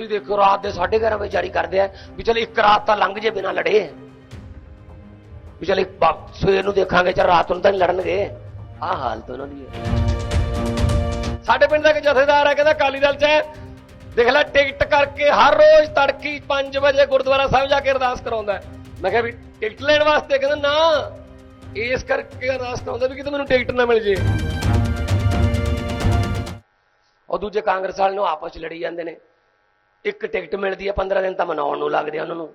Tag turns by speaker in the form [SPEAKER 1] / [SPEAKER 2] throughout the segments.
[SPEAKER 1] ਤੁਸੀਂ ਦੇਖੋ, ਰਾਤ ਦੇ 11:30 ਵਜੇ ਜਾਰੀ ਕਰਦੇ ਆ ਵੀ ਚਲ ਇੱਕ ਰਾਤ ਤਾਂ ਲੰਘ ਜੇ ਬਿਨਾ ਲੜੇ। ਵੀ ਚਲ ਇੱਕ ਸਵੇਰ ਨੂੰ ਦੇਖਾਂਗੇ, ਚਲ ਰਾਤ ਨੂੰ ਤਾਂ ਨਹੀਂ ਲੜਨਗੇ। ਆਹ ਹਾਲਤ ਉਹਨਾਂ ਦੀ ਹੈ। ਸਾਡੇ ਪਿੰਡ ਦਾ ਇੱਕ ਜਥੇਦਾਰ ਹੈ, ਕਹਿੰਦਾ ਅਕਾਲੀ ਦਲ ਚ ਹੈ। ਦੇਖ ਲੈ, ਟਿਕਟ ਕਰਕੇ ਹਰ ਰੋਜ਼ ਤੜਕੀ 5 ਵਜੇ ਗੁਰਦੁਆਰਾ ਸਾਹਿਬ ਜਾ ਕੇ ਅਰਦਾਸ ਕਰਾਉਂਦਾ ਮੈਂ ਕਿਹਾ ਵੀ ਟਿਕਟ ਲੈਣ ਵਾਸਤੇ, ਕਹਿੰਦਾ ਨਾ, ਇਸ ਕਰਕੇ ਅਰਦਾਸ ਕਰਾਉਂਦਾ ਵੀ ਕਿਤੇ ਮੈਨੂੰ ਟਿਕਟ ਨਾ ਮਿਲ ਜੇ। ਉਹ ਦੂਜੇ ਕਾਂਗਰਸ ਵਾਲੇ ਨੂੰ ਆਪਸ ਚ ਲੜੀ ਜਾਂਦੇ ਨੇ। ਇੱਕ ਟਿਕਟ ਮਿਲਦੀ ਹੈ 15 ਦਿਨ ਤਾਂ ਮਨਾਉਣ ਨੂੰ ਲੱਗਦੇ ਆ ਉਹਨਾਂ ਨੂੰ।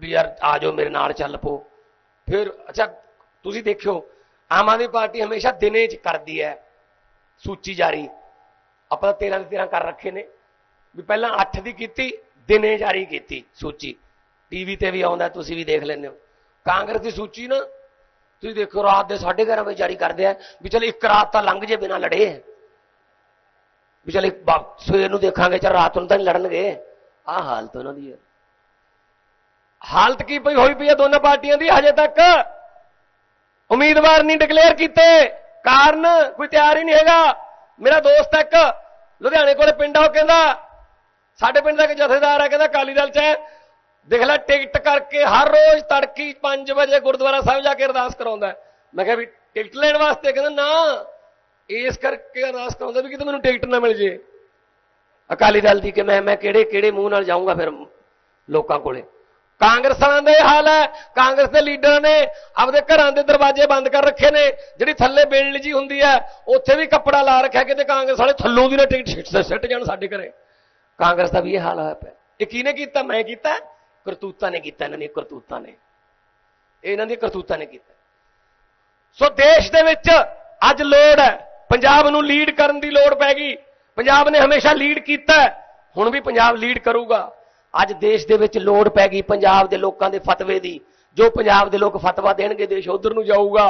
[SPEAKER 1] ਵੀ ਯਾਰ, ਆ ਜਾਓ, ਮੇਰੇ ਨਾਲ ਚੱਲ ਪੋ ਫਿਰ, ਅੱਛਾ, ਤੁਸੀਂ ਦੇਖਿਓ, ਆਮ ਆਦਮੀ ਪਾਰਟੀ ਹਮੇਸ਼ਾ ਦਿਨੇ ਚ ਕਰਦੀ ਹੈ ਸੂਚੀ ਜਾਰੀ। ਆਪਾਂ ਤਾਂ 13 ਦੇ 13 ਕਰ ਰੱਖੇ ਨੇ। ਵੀ ਪਹਿਲਾਂ 8 ਦੀ ਕੀਤੀ, ਦਿਨੇ ਜਾਰੀ ਕੀਤੀ ਸੂਚੀ। ਟੀਵੀ ਤੇ ਵੀ ਆਉਂਦਾ, ਤੁਸੀਂ ਵੀ ਦੇਖ ਲੈਂਦੇ ਹੋ। ਕਾਂਗਰਸ ਦੀ ਸੂਚੀ ਨਾ, ਤੁਸੀਂ ਦੇਖੋ, ਰਾਤ ਦੇ 11:30 ਵਜੇ ਜਾਰੀ ਕਰਦੇ ਆ। ਵੀ ਚਲ ਇੱਕ ਰਾਤ ਤਾਂ ਲੰਘ ਜੇ ਬਿਨਾ ਲੜੇ। ਵੀ ਚਲ ਇੱਕ ਬਾ- ਸਵੇਰ ਨੂੰ ਦੇਖਾਂਗੇ, ਚਲ ਰਾਤ ਨੂੰ ਤਾਂ ਨਹੀਂ ਲੜਨਗੇ। ਆਹ ਹਾਲਤ ਉਹਨਾਂ ਦੀ ਹੈ। ਹਾਲਤ ਕੀ ਪਈ ਹੋਈ ਪਈ ਹੈ ਦੋਨਾਂ ਪਾਰਟੀਆਂ ਦੀ ਹਜੇ ਤੱਕ? ਉਮੀਦਵਾਰ ਨਹੀਂ ਡਿਕਲੇਅਰ ਕੀਤੇ। ਕਾਰਨ ਕੋਈ ਤਿਆਰ ਹੀ ਨਹੀਂ ਹੈਗਾ। ਮੇਰਾ ਦੋਸਤ ਇੱਕ, ਲੁਧਿਆਣੇ ਕੋਲੇ ਪਿੰਡ ਆ, ਉਹ ਕਹਿੰਦਾ, ਸਾਡੇ ਪਿੰਡ ਦਾ ਇੱਕ ਜਥੇਦਾਰ ਹੈ, ਕਹਿੰਦਾ ਅਕਾਲੀ ਦਲ ਚ ਹੈ। ਦੇਖ ਲੈ, ਟਿਕਟ ਕਰਕੇ ਹਰ ਰੋਜ਼ ਤੜਕੀ 5 ਵਜੇ ਗੁਰਦੁਆਰਾ ਸਾਹਿਬ ਜਾ ਕੇ ਅਰਦਾਸ ਕਰਾਉਂਦਾ ਮੈਂ ਕਿਹਾ ਵੀ ਟਿਕਟ ਲੈਣ ਵਾਸਤੇ? ਕਹਿੰਦਾ, ਨਾ। ਇਸ ਕਰਕੇ ਅਰਦਾਸ ਕਰਾਉਂਦਾ ਵੀ ਕਿਤੇ ਮੈਨੂੰ ਟਿਕਟ ਨਾ ਮਿਲ ਜੇ। ਅਕਾਲੀ ਦਲ ਦੀ ਕਿ ਮੈਂ ਮੈਂ ਕਿਹੜੇ ਕਿਹੜੇ ਮੂੰਹ ਨਾਲ ਜਾਊਂਗਾ ਫਿਰ ਲੋਕਾਂ ਕੋਲੇ। ਕਾਂਗਰਸ ਵਾਲਿਆਂ ਦਾ ਇਹ ਹਾਲ ਹੈ। ਕਾਂਗਰਸ ਦੇ ਲੀਡਰਾਂ ਨੇ ਆਪਦੇ ਘਰਾਂ ਦੇ ਦਰਵਾਜ਼ੇ ਬੰਦ ਕਰ ਰੱਖੇ ਨੇ। ਜਿਹੜੀ ਥੱਲੇ ਬੇਲਣ ਜੀ ਹੁੰਦੀ ਹੈ, ਉੱਥੇ ਵੀ ਕੱਪੜਾ ਲਾ ਰੱਖਿਆ ਕਿਤੇ ਕਾਂਗਰਸ ਵਾਲੇ ਥੱਲੋਂ ਦੀ ਨਾ ਟਿਕਟ ਸਿੱਟ- ਜਾਣ ਸਾਡੇ ਘਰੇ। ਕਾਂਗਰਸ ਦਾ ਵੀ ਇਹ ਹਾਲ ਹੋਇਆ ਪਿਆ। ਇਹ ਕਿਹਨੇ ਕੀਤਾ? ਮੈਂ ਕੀਤਾ। ਕਰਤੂਤਾਂ ਨੇ ਕੀਤਾ ਇਹਨਾਂ ਦੀਆਂ, ਕਰਤੂਤਾਂ ਨੇ। ਇਹਨਾਂ ਦੀਆਂ ਕਰਤੂਤਾਂ ਨੇ ਕੀਤਾ। ਸੋ ਦੇਸ਼ ਦੇ ਵਿੱਚ ਅੱਜ ਲੋੜ ਹੈ ਪੰਜਾਬ ਨੂੰ ਲੀਡ ਕਰਨ ਦੀ ਲੋੜ ਪੈ ਗਈ ਪੰਜਾਬ ਨੇ ਹਮੇਸ਼ਾ ਲੀਡ ਕੀਤਾ ਹੈ, ਹੁਣ ਵੀ ਪੰਜਾਬ ਲੀਡ ਕਰੂਗਾ ਅੱਜ ਦੇਸ਼ ਦੇ ਵਿੱਚ ਲੋੜ ਪੈ ਗਈ ਪੰਜਾਬ ਦੇ ਲੋਕਾਂ ਦੇ ਫਤਵੇ ਦੀ ਜੋ ਪੰਜਾਬ ਦੇ ਲੋਕ ਫਤਵਾ ਦੇਣਗੇ ਦੇਸ਼ ਉਧਰ ਨੂੰ ਜਾਊਗਾ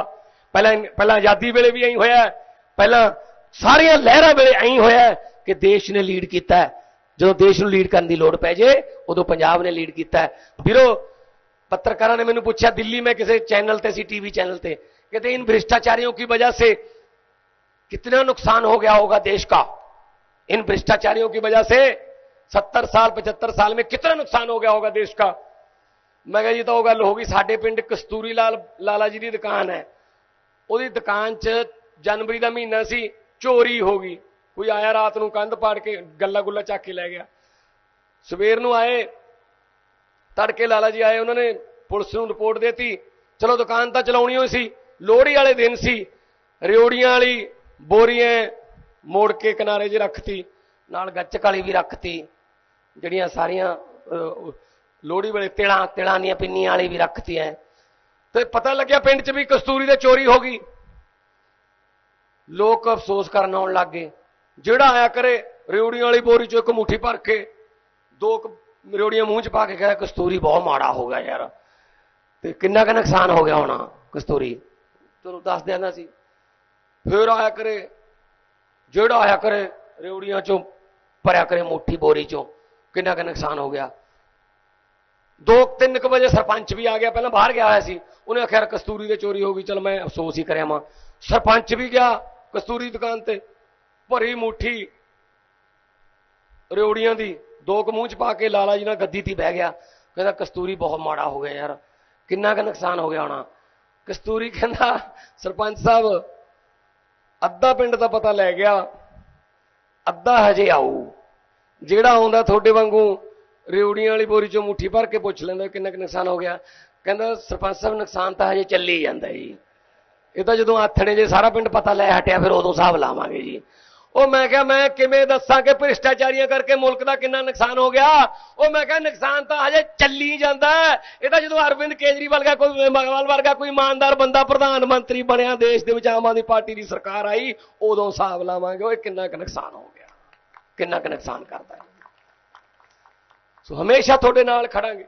[SPEAKER 1] ਪਹਿਲਾਂ ਪਹਿਲਾਂ ਆਜ਼ਾਦੀ ਵੇਲੇ ਵੀ ਐਂ ਹੋਇਆ ਹੈ, ਪਹਿਲਾਂ ਸਾਰੀਆਂ ਲਹਿਰਾਂ ਵੇਲੇ ਐਂ ਹੋਇਆ ਹੈ ਕਿ ਦੇਸ਼ ਨੇ ਲੀਡ ਕੀਤਾ ਹੈ। ਜਦੋਂ ਦੇਸ਼ ਨੂੰ ਲੀਡ ਕਰਨ ਦੀ ਲੋੜ ਪੈ ਜੇ ਉਦੋਂ ਪੰਜਾਬ ਨੇ ਲੀਡ ਕੀਤਾ ਹੈ। ਵੀਰੋ पत्रकारों ने मैंने पूछा दिल्ली में किसी चैनल थे सी टीवी चैनल थे कहते इन भ्रष्टाचारियों की वजह से कितना नुकसान हो गया होगा देश का इन भ्रष्टाचारियों की वजह से सत्तर साल पचहत्तर साल में कितना नुकसान हो गया होगा देश का ਮੈਂ ਕਿਹਾ ਜੀ ਤਾਂ ਉਹ ਗੱਲ ਹੋ ਗਈ ਸਾਡੇ ਪਿੰਡ ਕਸਤੂਰੀ ਲਾਲ ਲਾਲਾ ਜੀ ਦੀ ਦੁਕਾਨ ਹੈ ਉਹਦੀ ਦੁਕਾਨ 'ਚ ਜਨਵਰੀ ਦਾ ਮਹੀਨਾ ਸੀ ਚੋਰੀ ਹੋ ਗਈ ਕੋਈ ਆਇਆ ਰਾਤ ਨੂੰ ਕੰਧ ਪਾੜ ਕੇ ਗੱਲਾ ਗੁੱਲਾ ਚੱਕ ਕੇ ਲੈ ਗਿਆ ਸਵੇਰ ਨੂੰ ਆਏ ਤੜਕੇ ਲਾਲਾ ਜੀ ਆਏ ਉਹਨਾਂ ਨੇ ਪੁਲਿਸ ਨੂੰ ਰਿਪੋਰਟ ਦੇਤੀ ਚਲੋ ਦੁਕਾਨ ਤਾਂ ਚਲਾਉਣੀ ਹੋਈ ਸੀ ਲੋਹੜੀ ਵਾਲੇ ਦਿਨ ਸੀ ਰਿਓੜੀਆਂ ਵਾਲੀ ਬੋਰੀਆਂ ਮੋੜ ਕੇ ਕਿਨਾਰੇ 'ਚ ਰੱਖਤੀ ਨਾਲ ਗੱਚਕ ਵਾਲੀ ਵੀ ਰੱਖਤੀ ਜਿਹੜੀਆਂ ਸਾਰੀਆਂ ਅਹ, ਲੋਹੜੀ ਵੇਲੇ ਤਿਲਾਂ ਤਿਲਾਂ ਦੀਆਂ ਪਿੰਨੀਆਂ ਵਾਲੀ ਵੀ ਰੱਖਤੀ ਐ। ਤੇ ਪਤਾ ਲੱਗਿਆ ਪਿੰਡ 'ਚ ਵੀ ਕਸਤੂਰੀ ਦੇ ਚੋਰੀ ਹੋ ਗਈ। ਲੋਕ ਅਫਸੋਸ ਕਰਨ ਆਉਣ ਲੱਗ ਗਏ। ਜਿਹੜਾ ਆਇਆ ਕਰੇ ਰਿਓੜੀਆਂ ਵਾਲੀ ਬੋਰੀ 'ਚੋਂ ਇੱਕ ਮੁੱਠੀ ਭਰ ਕੇ ਦੋ ਕੁ ਰਿਓੜੀਆਂ ਮੂੰਹ 'ਚ ਪਾ ਕੇ ਕਹਿੰਦਾ ਕਸਤੂਰੀ ਬਹੁਤ ਮਾੜਾ ਹੋ ਗਿਆ ਯਾਰ। ਤੇ ਕਿੰਨਾ ਕੁ ਨੁਕਸਾਨ ਹੋ ਗਿਆ ਹੋਣਾ ਕਸਤੂਰੀ? ਤੁਹਾਨੂੰ ਦੱਸ ਦਿਆਂਦਾ ਸੀ ਫਿਰ ਆਇਆ ਕਰੇ, ਜਿਹੜਾ ਆਇਆ ਕਰੇ ਰਿਓੜੀਆਂ 'ਚੋਂ ਭਰਿਆ ਕਰੇ ਮੁੱਠੀ ਬੋਰੀ 'ਚੋਂ, ਕਿੰਨਾ ਕੁ ਨੁਕਸਾਨ ਹੋ ਗਿਆ। ਦੋ ਤਿੰਨ ਕੁ ਵਜੇ ਸਰਪੰਚ ਵੀ ਆ ਗਿਆ, ਪਹਿਲਾਂ ਬਾਹਰ ਗਿਆ ਹੋਇਆ ਸੀ, ਉਹਨੇ ਆਖਿਆ ਯਾਰ ਕਸਤੂਰੀ ਦੇ ਚੋਰੀ ਹੋ ਗਈ, ਚਲ ਮੈਂ ਅਫਸੋਸ ਹੀ ਕਰਿਆ ਮਾਂ ਸਰਪੰਚ ਵੀ ਗਿਆ ਕਸਤੂਰੀ ਦੁਕਾਨ ਤੇ, ਭਰੀ ਮੁੱਠੀ ਰਿਓੜੀਆਂ ਦੀ, ਦੋ ਕੁ ਮੂੰਹ ਚ ਪਾ ਕੇ ਲਾਲਾ ਜੀ ਨਾਲ ਗੱਦੀ ਤੇ ਬਹਿ ਗਿਆ, ਕਹਿੰਦਾ ਕਸਤੂਰੀ ਬਹੁਤ ਮਾੜਾ ਹੋ ਗਿਆ ਯਾਰ, ਕਿੰਨਾ ਕੁ ਨੁਕਸਾਨ ਹੋ ਗਿਆ ਹੋਣਾ। ਕਸਤੂਰੀ ਕਹਿੰਦਾ, ਸਰਪੰਚ ਸਾਹਿਬ ਅੱਧਾ ਪਿੰਡ ਦਾ ਪਤਾ ਲੈ ਗਿਆ, ਅੱਧਾ ਹਜੇ ਆਊ। ਜਿਹੜਾ ਆਉਂਦਾ ਤੁਹਾਡੇ ਵਾਂਗੂ ਰਿਉੜੀਆਂ ਵਾਲੀ ਬੋਰੀ ਚੋਂ ਮੁੱਠੀ ਭਰ ਕੇ ਪੁੱਛ ਲੈਂਦਾ ਕਿੰਨਾ ਕੁ ਨੁਕਸਾਨ ਹੋ ਗਿਆ। ਕਹਿੰਦਾ, ਸਰਪੰਚ ਸਾਹਿਬ, ਨੁਕਸਾਨ ਤਾਂ ਹਜੇ ਚੱਲੀ ਜਾਂਦਾ ਜੀ। ਇਹ ਤਾਂ ਜਦੋਂ ਆਥਣੇ ਜੇ ਸਾਰਾ ਪਿੰਡ ਪਤਾ ਲੈ ਹਟਿਆ, ਫਿਰ ਉਦੋਂ ਹਿਸਾਬ ਲਾਵਾਂਗੇ ਜੀ। ਉਹ ਮੈਂ ਕਿਹਾ, ਮੈਂ ਕਿਵੇਂ ਦੱਸਾਂ ਕਿ ਭ੍ਰਿਸ਼ਟਾਚਾਰੀਆਂ ਕਰਕੇ ਮੁਲਕ ਦਾ ਕਿੰਨਾ ਨੁਕਸਾਨ ਹੋ ਗਿਆ? ਉਹ ਮੈਂ ਕਿਹਾ, ਨੁਕਸਾਨ ਤਾਂ ਹਜੇ ਚੱਲੀ ਜਾਂਦਾ ਇਹ ਤਾਂ ਜਦੋਂ ਅਰਵਿੰਦ ਕੇਜਰੀਵਾਲ ਦਾ ਕੋਈ ਮਗਵਾਲ ਵਰਗਾ ਕੋਈ ਇਮਾਨਦਾਰ ਬੰਦਾ ਪ੍ਰਧਾਨ ਮੰਤਰੀ ਬਣਿਆ, ਦੇਸ਼ ਦੇ ਵਿੱਚ ਆਮ ਆਦਮੀ ਪਾਰਟੀ ਦੀ ਸਰਕਾਰ ਆਈ, ਉਦੋਂ ਹਿਸਾਬ ਲਾਵਾਂਗੇ, ਉਹ ਕਿੰਨਾ ਕੁ ਨੁਕਸਾਨ ਹੋ ਗਿਆ। ਕਿੰਨਾ ਕੁ ਨੁਕਸਾਨ ਕਰਦਾ ਸੋ ਹਮੇਸ਼ਾ ਤੁਹਾਡੇ ਨਾਲ ਖੜਾਂਗੇ।